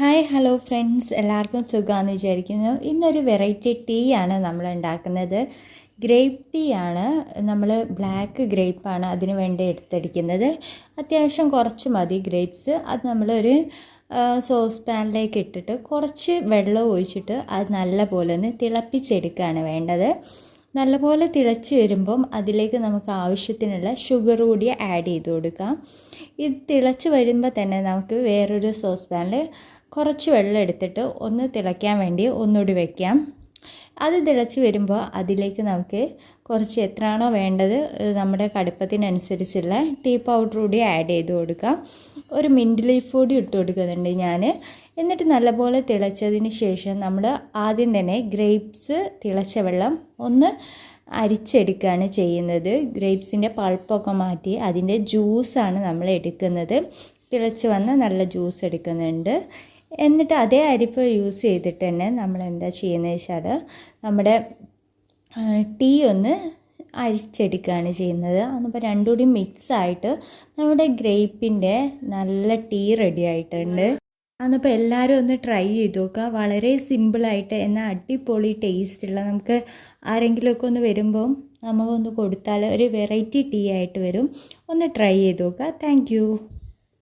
Hi hello friends എല്ലാവർക്കും സുഖമാണെന്ന് വിചാരിക്കുന്നു. ഇന്നൊരു വെറൈറ്റി ടീ ആണ് നമ്മൾ ഉണ്ടാക്കുന്നത്. ഗ്രേപ്പ് ടീ ആണ്. നമ്മൾ ബ്ലാക്ക് ആണ് അതിന് വേണ്ടി എടുത്തടിക്കുന്നത്. അത്യാവശ്യം കുറച്ച് മതി ഗ്രേപ്സ് അത് നമ്മളൊരു സോസ് പാനിലേക്ക് ഇട്ടിട്ട് കുറച്ച് വെള്ളം ഒഴിച്ചിട്ട് അത് നല്ല പോലെ ഒന്ന് തിളപ്പിച്ചെടുക്കുകയാണ് വേണ്ടത്. നല്ലപോലെ തിളച്ച് വരുമ്പം അതിലേക്ക് നമുക്ക് ആവശ്യത്തിനുള്ള ഷുഗർ കൂടി ആഡ് ചെയ്ത് കൊടുക്കാം. ഇത് തിളച്ച് വരുമ്പോൾ തന്നെ നമുക്ക് വേറൊരു സോസ് പാനിൽ കുറച്ച് വെള്ളം എടുത്തിട്ട് ഒന്ന് തിളയ്ക്കാൻ വേണ്ടി ഒന്നുകൂടി വയ്ക്കാം അത് തിളച്ച് വരുമ്പോൾ അതിലേക്ക് നമുക്ക് കുറച്ച് എത്രയാണോ വേണ്ടത് നമ്മുടെ കടുപ്പത്തിനനുസരിച്ചുള്ള ടീ പൗഡർ കൂടി ആഡ് ചെയ്ത് കൊടുക്കാം. ഒരു മിന്റ് ലീഫ് കൂടി ഇട്ട് കൊടുക്കുന്നുണ്ട് ഞാൻ. എന്നിട്ട് നല്ലപോലെ തിളച്ചതിന് ശേഷം നമ്മൾ ആദ്യം തന്നെ ഗ്രേപ്സ് തിളച്ച വെള്ളം ഒന്ന് അരിച്ചെടുക്കുകയാണ് ചെയ്യുന്നത്. ഗ്രേപ്സിന്റെ പൾപ്പൊക്കെ മാറ്റി അതിന്റെ ജ്യൂസാണ് നമ്മൾ എടുക്കുന്നത്. തിളച്ച് വന്ന നല്ല ജ്യൂസ് എടുക്കുന്നുണ്ട്. എന്നിട്ട് അതേ അരിപ്പ് യൂസ് ചെയ്തിട്ട് തന്നെ നമ്മൾ എന്താ ചെയ്യുന്നത് വെച്ചാൽ നമ്മുടെ ടീ ഒന്ന് അരിച്ചെടുക്കുകയാണ് ചെയ്യുന്നത്. അതിപ്പോൾ രണ്ടും കൂടി മിക്സ് ആയിട്ട് നമ്മുടെ ഗ്രേപ്പിന്റെ നല്ല ടീ റെഡി ആയിട്ടുണ്ട്. അന്നിപ്പോൾ എല്ലാവരും ഒന്ന് ട്രൈ ചെയ്ത് നോക്കുക. വളരെ സിമ്പിളായിട്ട് എന്നാൽ അടിപൊളി ടേസ്റ്റുള്ള നമുക്ക് ആരെങ്കിലുമൊക്കെ ഒന്ന് വരുമ്പോൾ നമുക്കൊന്ന് കൊടുത്താൽ ഒരു വെറൈറ്റി ടീ ആയിട്ട് വരും. ഒന്ന് ട്രൈ ചെയ്ത് നോക്കുക. താങ്ക്